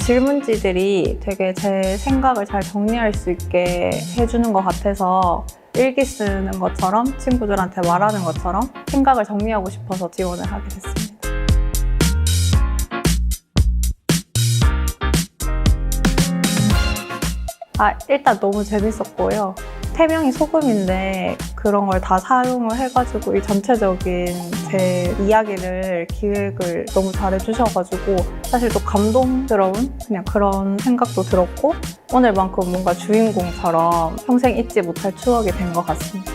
질문지들이 되게 제 생각을 잘 정리할 수 있게 해주는 것 같아서 일기 쓰는 것처럼 친구들한테 말하는 것처럼 생각을 정리하고 싶어서 지원을 하게 됐습니다. 아, 일단 너무 재밌었고요. 태명이 소금인데 그런 걸 다 사용을 해가지고 이 전체적인 제 이야기를 기획을 너무 잘해 주셔가지고 사실 또 감동스러운 그냥 그런 생각도 들었고 오늘만큼 뭔가 주인공처럼 평생 잊지 못할 추억이 된 것 같습니다.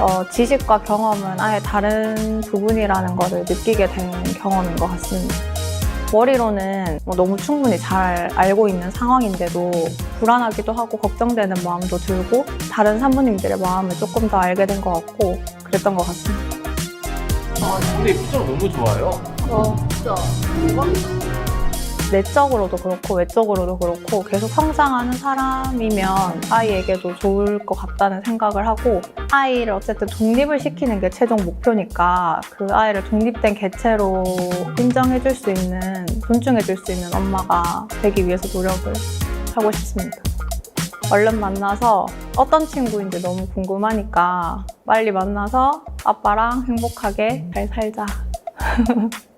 어, 지식과 경험은 아예 다른 부분이라는 것을 느끼게 된 경험인 것 같습니다. 머리로는 뭐 너무 충분히 잘 알고 있는 상황인데도 불안하기도 하고 걱정되는 마음도 들고 다른 산부님들의 마음을 조금 더 알게 된 것 같고 그랬던 것 같습니다. 아, 근데 표정 너무 좋아요. 어, 진짜 내적으로도 그렇고 외적으로도 그렇고 계속 성장하는 사람이면 아이에게도 좋을 것 같다는 생각을 하고 아이를 어쨌든 독립을 시키는 게 최종 목표니까 그 아이를 독립된 개체로 인정해줄 수 있는 존중해줄 수 있는 엄마가 되기 위해서 노력을 하고 싶습니다. 얼른 만나서 어떤 친구인지 너무 궁금하니까 빨리 만나서 아빠랑 행복하게 잘 살자.